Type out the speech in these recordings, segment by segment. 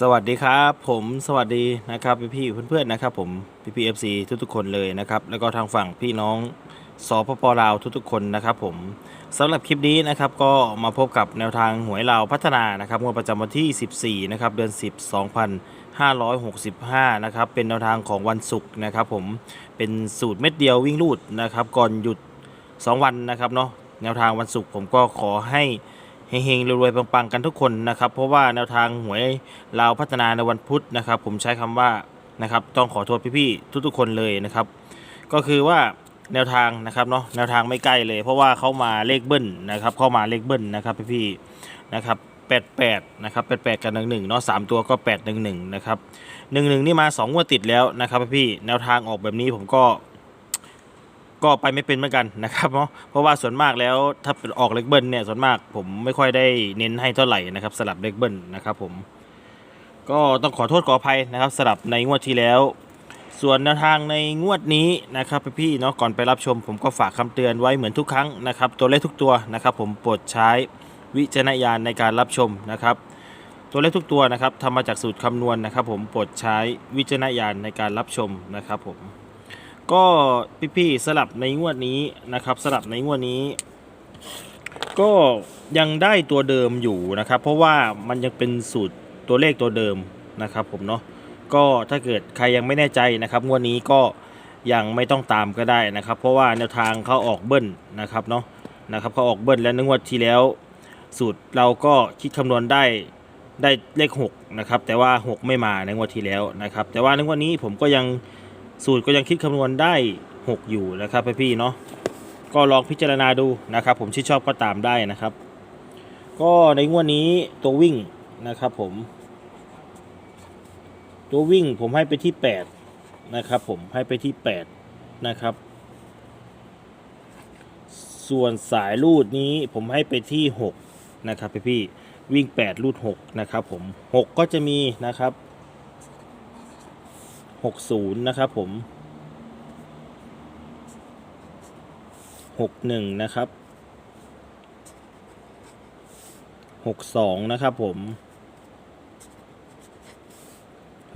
สวัสดีครับผมสวัสดีนะครับพี่พี่ๆเพื่อนๆนะครับผมพี่พีเอฟซีทุกๆคนเลยนะครับแล้วก็ทางฝั่งพี่น้องสปปลาวทุกๆคนนะครับผมสำหรับคลิปนี้นะครับก็มาพบกับแนวทางหวยลาวพัฒนานะครับงวดประจำวันที่ 14นะครับเดือน 10 2565นะครับเป็นแนวทางของวันศุกร์นะครับผมเป็นสูตรเม็ดเดียววิ่งลูดนะครับก่อนหยุด 2 วันนะครับเนาะแนวทางวันศุกร์ผมก็ขอให้ เฮงๆรวยๆปังๆกันทุกคนนะครับ เพราะว่าแนวทางหวยลาวพัฒนาในวันพุธนะครับ ผมใช้คำว่านะครับต้องขอโทษพี่ๆทุกๆคนเลยนะครับ ก็คือว่าแนวทางนะครับเนาะแนวทางไม่ใกล้เลย เพราะว่าเขามาเลขเบิ้ลนะครับ เข้ามาเลขเบิ้ลนะครับพี่ๆนะครับ88นะครับ88 กับ 11เนาะสามตัวก็ 811 นะครับ 11 นี่มา2งวดติดแล้วนะครับพี่แนวทางออกแบบนี้ผมก็ ก็ไปไม่เป็นเหมือนกันนะครับเนาะเพราะว่าส่วนมากแล้วถ้าเป็นออกเลขเบิลเนี่ยส่วนมากผมไม่ค่อยได้เน้นให้เท่าไหร่นะครับสลับเลขเบิลนะครับผมก็ต้องขอโทษขออภัยนะครับสลับในงวดที่แล้ว ส่วนแนวทางในงวดนี้นะครับพี่ๆเนาะก่อนไปรับชม ผมก็ฝากคำเตือนไว้เหมือนทุกครั้งนะครับตัวเลขทุกตัวนะครับผมโปรดใช้วิจารณญาณในการรับชมนะครับตัวเลขทุกตัวนะครับทำมาจากสูตรคำนวณนะครับผมโปรดใช้วิจารณญาณในการรับชมนะครับผม ก็พี่ๆสลับในงวดนี้นะครับสลับในงวดนี้ ก็ยังได้ตัวเดิมอยู่นะครับ เพราะว่ามันยังเป็นสูตรตัวเลขตัวเดิมนะครับผมเนาะก็ถ้าเกิดใครยังไม่แน่ใจนะครับ งวดนี้ก็ยังไม่ต้องตามก็ได้นะครับ เพราะว่าแนวทางเขาออกเบิ้ลนะครับเนาะนะครับเขาออกเบิ้ลแล้วในงวดที่แล้ว สูตรเราก็คิดคำนวณได้ได้เลข6นะครับแต่ว่า 6 ไม่มาในงวดที่แล้วนะครับ แต่ว่าในงวดนี้ผมก็ยัง สูตรก็ยังคิดคำนวณได้ 6 อยู่นะครับพี่ๆเนาะก็ลองพิจารณาดูนะครับ ผมที่ชอบก็ตามได้นะครับ ก็ในงวดนี้ตัววิ่งนะครับผม ตัววิ่งผมให้ไปที่ 8 นะครับ ผมให้ไปที่ 8 นะครับ ส่วนสายรูดนี้ผมให้ไปที่ 6 นะครับพี่ๆวิ่ง 8 รูด 6 นะครับผม 6 ก็จะมีนะครับ 60 นะครับผม 61 นะครับ 62 นะครับผม 63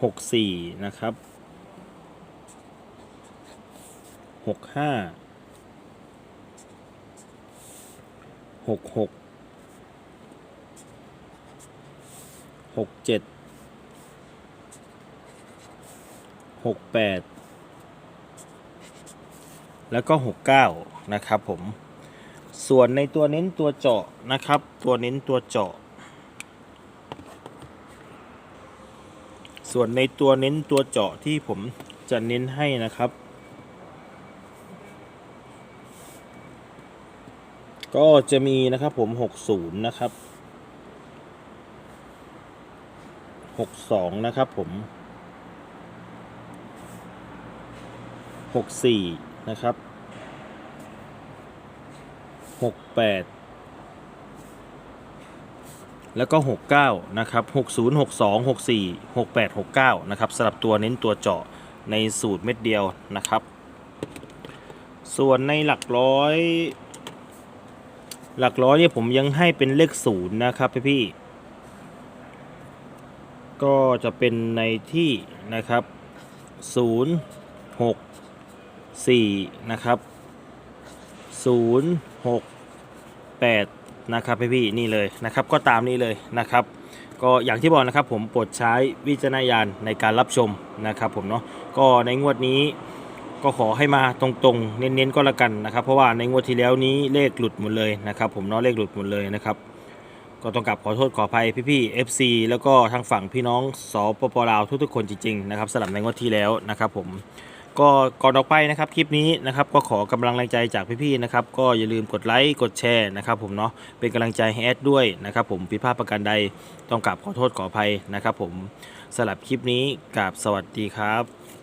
64 นะครับ 65 66 หกเจ็ดหกแปดแล้วก็หกเก้านะครับผม ส่วนในตัวเน้นตัวเจาะนะครับ ตัวเน้นตัวเจาะ ส่วนในตัวเน้นตัวเจาะที่ผมจะเน้นให้นะครับ ก็จะมีนะครับผม 60 นะครับ 62 นะครับผม 64 นะครับ 68 แล้วก็ 69 นะครับ 60 62 64 68 69 นะครับสำหรับตัวเน้นตัวเจาะในสูตรเม็ดเดียวนะครับ ส่วนในหลักร้อย หลักร้อยเนี่ยผมยังให้เป็นเลขศูนย์นะครับพี่ๆ ก็จะเป็นในที่นะครับ 0 6 4 นะครับ 0 6 8 นะครับพี่ๆนี่เลยนะครับ ก็ตามนี้เลยนะครับ ก็อย่างที่บอกนะครับผมโปรดใช้วิจารณญาณในการรับชมนะครับผมเนาะก็ในงวดนี้ก็ขอให้มาตรงๆ เน้นๆก็แล้วกันนะครับ เพราะว่าในงวดที่แล้วนี้เลขหลุดหมดเลยนะครับ ผมเนาะเลขหลุดหมดเลยนะครับ ก็ต้องกลับขอโทษขออภัยพี่ๆ FC แล้วก็ทางฝั่งพี่น้องสปปลาวทุกๆคนจริงๆนะครับสำหรับในงวดที่แล้วนะครับผมก็ก่อนออกไปนะครับคลิปนี้นะครับก็ขอกำลังแรงใจจากพี่ๆนะครับก็อย่าลืมกดไลค์กดแชร์นะครับผมเนาะเป็นกำลังใจให้แอดด้วยนะครับผมผิพาดประการใดต้องกราบขอโทษขออภัยนะครับผมสำหรับคลิปนี้กราบสวัสดีครับ